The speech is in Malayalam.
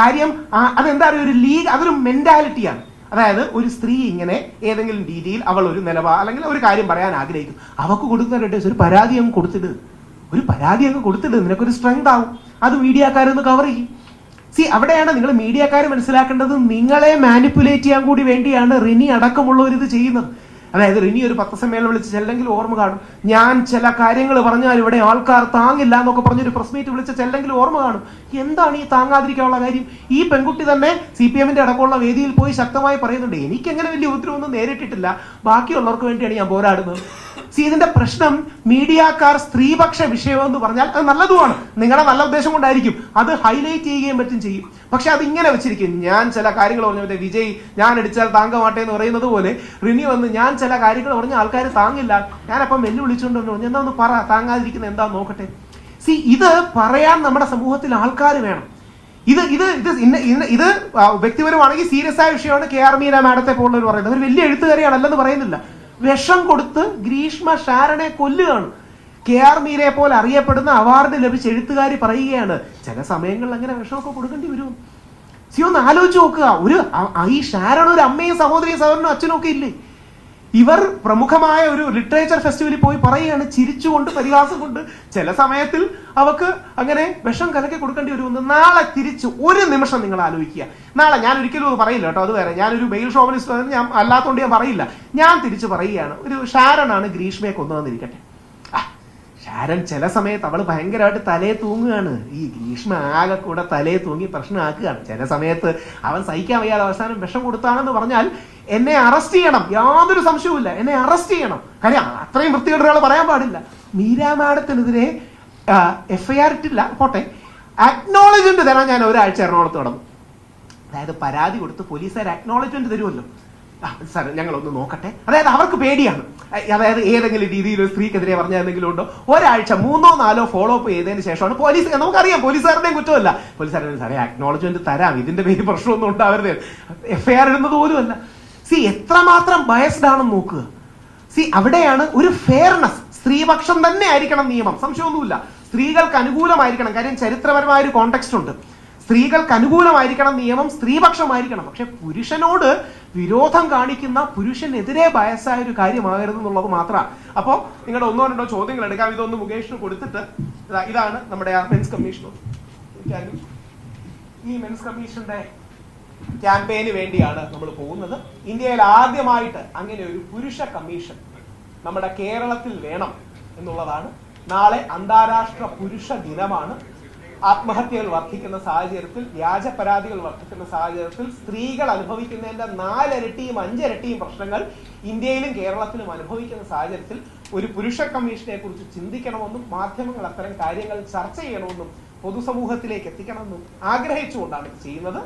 കാര്യം അതെന്താ പറയുക ഒരു ലീഗ് അതൊരു മെന്റാലിറ്റിയാണ് അതായത് ഒരു സ്ത്രീ ഇങ്ങനെ ഏതെങ്കിലും രീതിയിൽ അവൾ ഒരു നിലപാ അല്ലെങ്കിൽ ഒരു കാര്യം പറയാൻ ആഗ്രഹിക്കും അവക്ക് കൊടുക്കുന്ന ഒരു പരാതി അങ്ങ് കൊടുത്തിട്ട് ഒരു പരാതി അങ്ങ് കൊടുത്തിട്ട് നിനക്കൊരു സ്ട്രെങ്ത് ആവും. അത് മീഡിയക്കാരൊന്ന് കവർ ചെയ്യും. സി അവിടെയാണ് നിങ്ങൾ മീഡിയക്കാർ മനസ്സിലാക്കേണ്ടത്. നിങ്ങളെ മാനിപ്പുലേറ്റ് ചെയ്യാൻ കൂടി വേണ്ടിയാണ് റിനി അടക്കമുള്ളവർ ഇത് ചെയ്യുന്നത്. അതായത് ഇനി ഒരു പത്രസമ്മേളനം വിളിച്ച് ചെല്ലെങ്കിൽ ഓർമ്മ കാണും. ഞാൻ ചില കാര്യങ്ങൾ പറഞ്ഞാൽ ഇവിടെ ആൾക്കാർ താങ്ങില്ല എന്നൊക്കെ പറഞ്ഞൊരു പ്രസ് മീറ്റ് വിളിച്ച് ചെല്ലെങ്കിൽ ഓർമ്മ കാണും. എന്താണ് ഈ താങ്ങാതിരിക്കാനുള്ള കാര്യം? ഈ പെൺകുട്ടി തന്നെ സി പി എമ്മിന്റെ അടക്കമുള്ള വേദിയിൽ പോയി ശക്തമായി പറയുന്നുണ്ട് എനിക്ക് എങ്ങനെ വലിയ ഉപദ്രവമൊന്നും നേരിട്ടിട്ടില്ല. ബാക്കിയുള്ളവർക്ക് വേണ്ടിയാണ് ഞാൻ പോരാടുന്നത്. സി ഇതിന്റെ പ്രശ്നം മീഡിയക്കാർ സ്ത്രീപക്ഷ വിഷയം എന്ന് പറഞ്ഞാൽ അത് നല്ലതുമാണ്. നിങ്ങളുടെ നല്ല ഉദ്ദേശം കൊണ്ടായിരിക്കും. അത് ഹൈലൈറ്റ് ചെയ്യുകയും പറ്റും ചെയ്യും. പക്ഷെ അത് ഇങ്ങനെ വെച്ചിരിക്കും. ഞാൻ ചില കാര്യങ്ങൾ പറഞ്ഞു മറ്റേ വിജയ് ഞാൻ അടിച്ചാൽ താങ്കമാട്ടെ എന്ന് പറയുന്നത് പോലെ റിനി വന്ന് ഞാൻ ചില കാര്യങ്ങൾ പറഞ്ഞ ആൾക്കാർ താങ്ങില്ല. ഞാനപ്പം വെല്ലുവിളിച്ചുകൊണ്ട് വിളിച്ചുകൊണ്ട് പറഞ്ഞു എന്താ ഒന്ന് പറ? താങ്ങാതിരിക്കുന്നത് എന്താ? നോക്കട്ടെ. സി ഇത് പറയാൻ നമ്മുടെ സമൂഹത്തിൽ ആൾക്കാർ വേണം. ഇത് ഇത് ഇത് ഇത് വ്യക്തിപരമാണെങ്കിൽ സീരിയസ് ആയ വിഷയമാണ് കെ ആർ മീന മാഡത്തെ പോലുള്ളവർ പറയുന്നത്. അവർ വലിയ എഴുത്തുകാരിയാണല്ലെന്ന് പറയുന്നില്ല. വിഷം കൊടുത്ത് ഗ്രീഷ്മ ഷാരനെ കൊല്ലുകയാണ്. കെ ആർ മീരയെ പോലെ അറിയപ്പെടുന്ന അവാർഡ് ലഭിച്ച എഴുത്തുകാരി പറയുകയാണ് ചില സമയങ്ങളിൽ അങ്ങനെ വിഷമൊക്കെ കൊടുക്കേണ്ടി വരും. സി ഒന്ന് ആലോചിച്ച് നോക്കുക ഒരു ഈ ഷാരൺ ഒരു അമ്മയും സഹോദരിയും സഹോദരനും അച്ഛനും ഒക്കെ ഇല്ലേ? ഇവർ പ്രമുഖമായ ഒരു ലിറ്ററേച്ചർ ഫെസ്റ്റിവലിൽ പോയി പറയുകയാണ് ചിരിച്ചുകൊണ്ട് പരിഹാസം കൊണ്ട് ചില സമയത്തിൽ അവക്ക് അങ്ങനെ വിഷം കലക്കി കൊടുക്കേണ്ടി വരുമെന്ന് നാളെ തിരിച്ച് ഒരു നിമിഷം നിങ്ങൾ ആലോചിക്കുക. നാളെ ഞാൻ ഒരിക്കലും അത് പറയില്ല കേട്ടോ അത് വേറെ. ഞാനൊരു ബെയിൽ ഷോമനിസ്റ്റ് ഞാൻ അല്ലാത്തതുകൊണ്ട് ഞാൻ പറയില്ല. ഞാൻ തിരിച്ച് പറയുകയാണ് ഒരു ഷാരനാണ് ഗ്രീഷ്മയെ കൊന്നതെന്നിരിക്കട്ടെ ആ, ഷാരൻ ചില സമയത്ത് അവൾ ഭയങ്കരമായിട്ട് തലയെ തൂങ്ങുകയാണ്. ഈ ഗ്രീഷ്മ ആകെ കൂടെ തലയെ തൂങ്ങി പ്രശ്നമാക്കുകയാണ്. ചില സമയത്ത് അവൻ സഹിക്കാൻ വയ്യാതെ അവസാനം വിഷം കൊടുത്താണെന്ന് പറഞ്ഞാൽ എന്നെ അറസ്റ്റ് ചെയ്യണം. യാതൊരു സംശയവുമില്ല. എന്നെ അറസ്റ്റ് ചെയ്യണം. കാര്യം അത്രയും വൃത്തികേട് ഒരാൾ പറയാൻ പാടില്ല. മീരാ മാഡത്തിനെതിരെ എഫ് ഐ ആർ ഇട്ടില്ല പോട്ടെ. അക്നോളജ്മെന്റ് തരാൻ ഞാൻ ഒരാഴ്ച എറണാകുളത്ത് കടന്നു അതായത് പരാതി കൊടുത്ത് പോലീസുകാർ അക്നോളജ്മെന്റ് തരുമല്ലോ. സാർ ഞങ്ങളൊന്ന് നോക്കട്ടെ. അതായത് അവർക്ക് പേടിയാണ്. അതായത് ഏതെങ്കിലും രീതിയിൽ ഒരു സ്ത്രീക്കെതിരെ പറഞ്ഞ എന്തെങ്കിലും ഉണ്ടോ? ഒരാഴ്ച മൂന്നോ നാലോ ഫോളോ അപ്പ് ചെയ്തതിന് ശേഷമാണ് പോലീസ് നമുക്കറിയാം പോലീസുകാരുടെയും കുറ്റമല്ല. പോലീസുകാരുടെ സാറേ അക്നോളജ്മെന്റ് തരാം. ഇതിന്റെ പേര് പ്രശ്നമൊന്നും ഉണ്ടാവരുത്. എഫ് ഐ ആർ ഇടുന്നത് സി എത്രമാത്രം ബയസ്ഡ് ആണെന്ന് നോക്കുക സി അവിടെയാണ് ഒരു ഫെയർനെസ് സ്ത്രീപക്ഷം തന്നെ ആയിരിക്കണം നിയമം. സംശയമൊന്നുമില്ല. സ്ത്രീകൾക്ക് അനുകൂലമായിരിക്കണം. കാര്യം ചരിത്രപരമായ ഒരു കോണ്ടെക്സ്റ്റ് ഉണ്ട്. സ്ത്രീകൾക്ക് അനുകൂലമായിരിക്കണം നിയമം സ്ത്രീപക്ഷമായിരിക്കണം. പക്ഷെ പുരുഷനോട് വിരോധം കാണിക്കുന്ന പുരുഷനെതിരെ ബയസായ ഒരു കാര്യമാകരുത് എന്നുള്ളത് മാത്രമാണ്. അപ്പോൾ നിങ്ങളുടെ ഒന്നോ രണ്ടോ ചോദ്യങ്ങൾ എടുക്കാം ഇതൊന്ന് മുകേഷിന് കൊടുത്തിട്ട് ഇതാണ് നമ്മുടെ ആ മെൻസ് കമ്മീഷൻ ഈ മെൻസ് കമ്മീഷന്റെ ക്യാമ്പയിന് വേണ്ടിയാണ് നമ്മൾ പോകുന്നത്. ഇന്ത്യയിൽ ആദ്യമായിട്ട് അങ്ങനെ ഒരു പുരുഷ കമ്മീഷൻ നമ്മുടെ കേരളത്തിൽ വേണം എന്നുള്ളതാണ്. നാളെ അന്താരാഷ്ട്ര പുരുഷ ദിനമാണ്. ആത്മഹത്യകൾ വർദ്ധിക്കുന്ന സാഹചര്യത്തിൽ വ്യാജ പരാതികൾ വർദ്ധിക്കുന്ന സാഹചര്യത്തിൽ സ്ത്രീകൾ അനുഭവിക്കുന്നതിന്റെ നാലിരട്ടിയും അഞ്ചിരട്ടിയും പ്രശ്നങ്ങൾ ഇന്ത്യയിലും കേരളത്തിലും അനുഭവിക്കുന്ന സാഹചര്യത്തിൽ ഒരു പുരുഷ കമ്മീഷനെ കുറിച്ച് ചിന്തിക്കണമെന്നും മാധ്യമങ്ങൾ അത്തരം കാര്യങ്ങൾ ചർച്ച ചെയ്യണമെന്നും പൊതുസമൂഹത്തിലേക്ക് എത്തിക്കണമെന്നും ആഗ്രഹിച്ചുകൊണ്ടാണ് ഇത് ചെയ്യുന്നത്.